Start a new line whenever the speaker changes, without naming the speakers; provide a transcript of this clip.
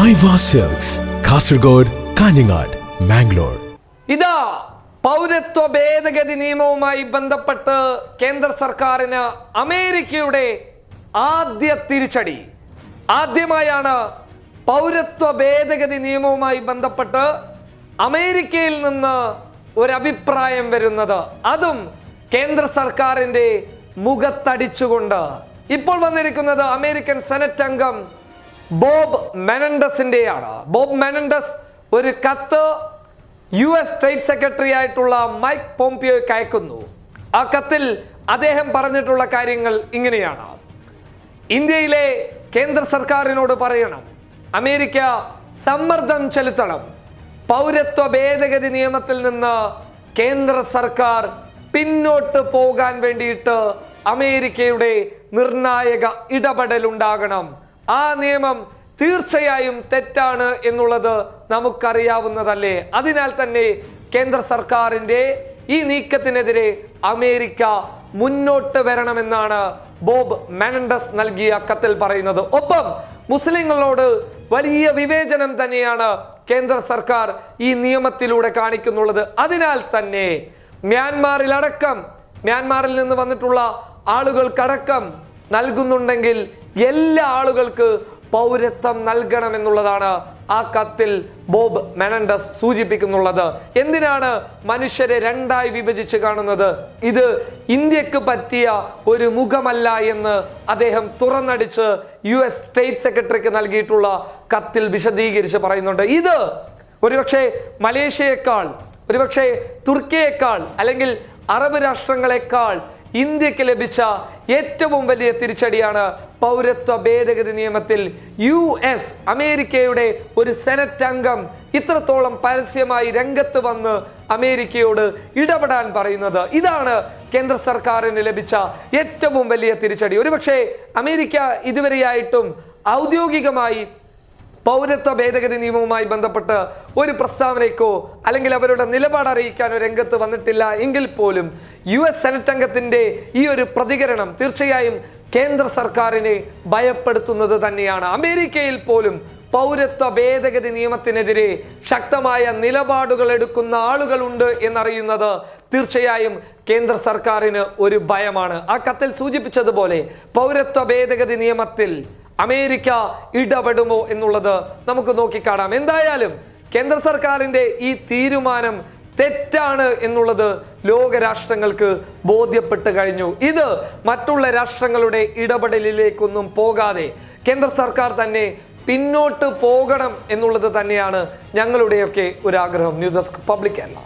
Cells Kasaragod Kanhangad Mangalore
ഇതാ പൗരത്വ ഭേദഗതി നിയമവുമായി ബന്ധപ്പെട്ട് കേന്ദ്ര സർക്കാരിന് അമേരിക്കയുടെ ആദ്യ തിരിച്ചടി. ആദ്യമായാണ് പൗരത്വ ഭേദഗതി നിയമവുമായി ബന്ധപ്പെട്ട് അമേരിക്കയിൽ നിന്ന് ഒരഭിപ്രായം വരുന്നത്. അതും കേന്ദ്ര സർക്കാരിന്റെ മുഖത്തടിച്ചുകൊണ്ട്. ഇപ്പോൾ വന്നിരിക്കുന്നത് അമേരിക്കൻ സെനറ്റ് അംഗം ബോബ് മെനൻഡസിന്റെയാണ്. ബോബ് മെനൻഡസ് ഒരു കത്ത് യു എസ് സ്റ്റേറ്റ് സെക്രട്ടറി ആയിട്ടുള്ള മൈക്ക് പോംപിയോയ്ക്ക് അയക്കുന്നു ആ കത്തിൽ അദ്ദേഹം പറഞ്ഞിട്ടുള്ള കാര്യങ്ങൾ ഇങ്ങനെയാണ്. ഇന്ത്യയിലെ കേന്ദ്ര സർക്കാരിനോട് പറയണം അമേരിക്ക സമ്മർദ്ദം ചെലുത്തണം പൗരത്വ ഭേദഗതി നിയമത്തിൽ നിന്ന് കേന്ദ്ര സർക്കാർ പിന്നോട്ട് പോകാൻ വേണ്ടിയിട്ട് അമേരിക്കയുടെ നിർണായക ഇടപെടൽ ഉണ്ടാകണം ആ നിയമം തീർച്ചയായും തെറ്റാണ് എന്നുള്ളത് നമുക്കറിയാവുന്നതല്ലേ? അതിനാൽ തന്നെ കേന്ദ്ര സർക്കാരിന്റെ ഈ നീക്കത്തിനെതിരെ അമേരിക്ക മുന്നോട്ട് വരണമെന്നാണ് ബോബ് മാനൻഡസ് നൽകിയ കത്തിൽ പറയുന്നത്. ഒപ്പം മുസ്ലിങ്ങളോട് വലിയ വിവേചനം തന്നെയാണ് കേന്ദ്ര സർക്കാർ ഈ നിയമത്തിലൂടെ കാണിക്കുന്നുള്ളത്. അതിനാൽ തന്നെ മ്യാൻമാറിലടക്കം മ്യാൻമാറിൽ നിന്ന് വന്നിട്ടുള്ള ആളുകൾക്കടക്കം നൽകുന്നുണ്ടെങ്കിൽ എല്ലാ ആളുകൾക്ക് പൗരത്വം നൽകണമെന്നുള്ളതാണ് ആ കത്തിൽ ബോബ് മെനൻഡസ് സൂചിപ്പിക്കുന്നുള്ളത്. എന്തിനാണ് മനുഷ്യരെ രണ്ടായി വിഭജിച്ച് കാണുന്നത്? ഇത് ഇന്ത്യയ്ക്ക് പറ്റിയ ഒരു മുഖമല്ല എന്ന് അദ്ദേഹം തുറന്നടിച്ച് യു എസ് സ്റ്റേറ്റ് സെക്രട്ടറിക്ക് നൽകിയിട്ടുള്ള കത്തിൽ വിശദീകരിച്ച് പറയുന്നുണ്ട്. ഇത് ഒരുപക്ഷെ മലേഷ്യയേക്കാൾ ഒരുപക്ഷെ തുർക്കിയേക്കാൾ അല്ലെങ്കിൽ അറബ് രാഷ്ട്രങ്ങളെക്കാൾ ഇന്ത്യയ്ക്ക് ലഭിച്ച ഏറ്റവും വലിയ തിരിച്ചടിയാണ് പൗരത്വ ഭേദഗതി നിയമത്തിൽ യു എസ് അമേരിക്കയുടെ ഒരു സെനറ്റ് അംഗം ഇത്രത്തോളം പരസ്യമായി രംഗത്ത് വന്ന് അമേരിക്കയോട് ഇടപെടാൻ പറയുന്നത്. ഇതാണ് കേന്ദ്ര സർക്കാരിന് ലഭിച്ച ഏറ്റവും വലിയ തിരിച്ചടി. ഒരുപക്ഷെ അമേരിക്ക ഇതുവരെയായിട്ടും ഔദ്യോഗികമായി പൗരത്വ ഭേദഗതി നിയമവുമായി ബന്ധപ്പെട്ട് ഒരു പ്രസ്താവനയ്ക്കോ അല്ലെങ്കിൽ അവരുടെ നിലപാട് അറിയിക്കാനോ രംഗത്ത് വന്നിട്ടില്ല എങ്കിൽ പോലും യു എസ് സെനറ്റ് അംഗത്തിന്റെ ഈ ഒരു പ്രതികരണം തീർച്ചയായും കേന്ദ്ര സർക്കാരിനെ ഭയപ്പെടുത്തുന്നത് തന്നെയാണ്. അമേരിക്കയിൽ പോലും പൗരത്വ ഭേദഗതി നിയമത്തിനെതിരെ ശക്തമായ നിലപാടുകൾ എടുക്കുന്ന ആളുകളുണ്ട് എന്നറിയുന്നത് തീർച്ചയായും കേന്ദ്ര സർക്കാരിന് ഒരു ഭയമാണ്. ആ കത്തിൽ സൂചിപ്പിച്ചതുപോലെ പൗരത്വ ഭേദഗതി നിയമത്തിൽ അമേരിക്ക ഇടപെടുമോ എന്നുള്ളത് നമുക്ക് നോക്കിക്കാണാം. എന്തായാലും കേന്ദ്ര സർക്കാരിന്റെ ഈ തീരുമാനം തെറ്റാണ് എന്നുള്ളത് ലോകരാഷ്ട്രങ്ങൾക്ക് ബോധ്യപ്പെട്ട് കഴിഞ്ഞു. ഇത് മറ്റുള്ള രാഷ്ട്രങ്ങളുടെ ഇടപെടലിലേക്കൊന്നും പോകാതെ കേന്ദ്ര സർക്കാർ തന്നെ പിന്നോട്ട് പോകണം എന്നുള്ളത് തന്നെയാണ് ഞങ്ങളുടെയൊക്കെ ഒരാഗ്രഹം. News desk public Kerala.